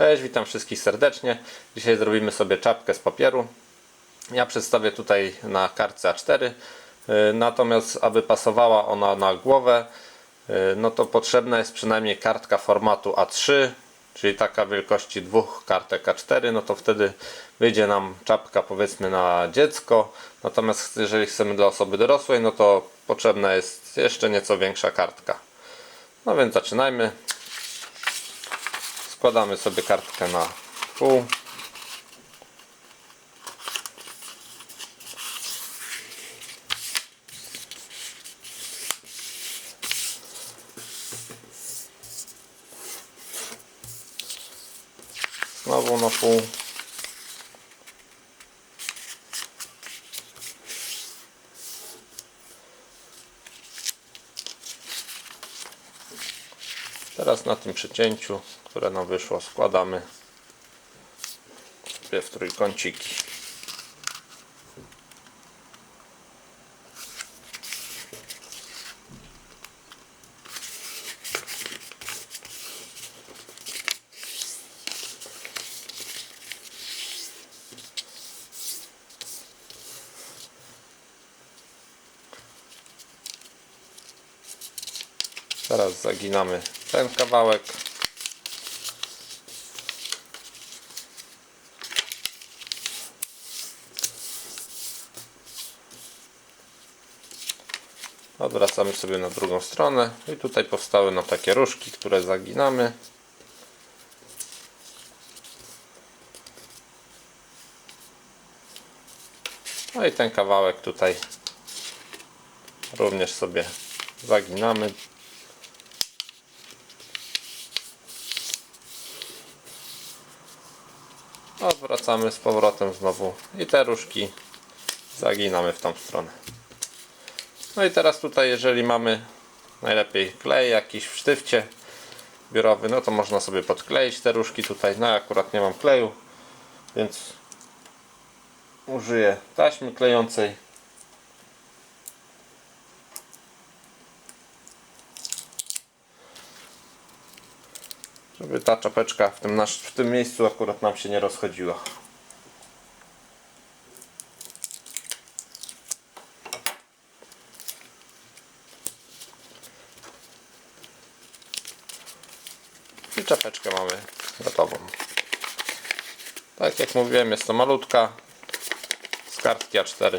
Cześć, witam wszystkich serdecznie. Dzisiaj zrobimy sobie czapkę z papieru. Ja przedstawię tutaj na kartce A4. y, Natomiast aby pasowała ona na głowę, y, no to potrzebna jest przynajmniej kartka formatu A3, czyli taka wielkości dwóch kartek A4, no to wtedy wyjdzie nam czapka powiedzmy na dziecko. Natomiast jeżeli chcemy dla osoby dorosłej, no to potrzebna jest jeszcze nieco większa kartka. No więc zaczynajmy. Składamy sobie kartkę na pół. Znowu na pół. Teraz na tym przecięciu, które nam wyszło, składamy w trójkąciki. Teraz zaginamy ten kawałek. Odwracamy sobie na drugą stronę i tutaj powstały nam takie różki, które zaginamy. No i ten kawałek tutaj również sobie zaginamy. Odwracamy z powrotem znowu i te różki zaginamy w tą stronę. No i teraz tutaj jeżeli mamy najlepiej klej jakiś w sztywcie biurowy, no to można sobie podkleić te różki tutaj. No ja akurat nie mam kleju, więc użyję taśmy klejącej. Żeby ta czapeczka w tym, nasz, w tym miejscu akurat nam się nie rozchodziła. I czapeczkę mamy gotową. Tak jak mówiłem, jest to malutka z kartki A4.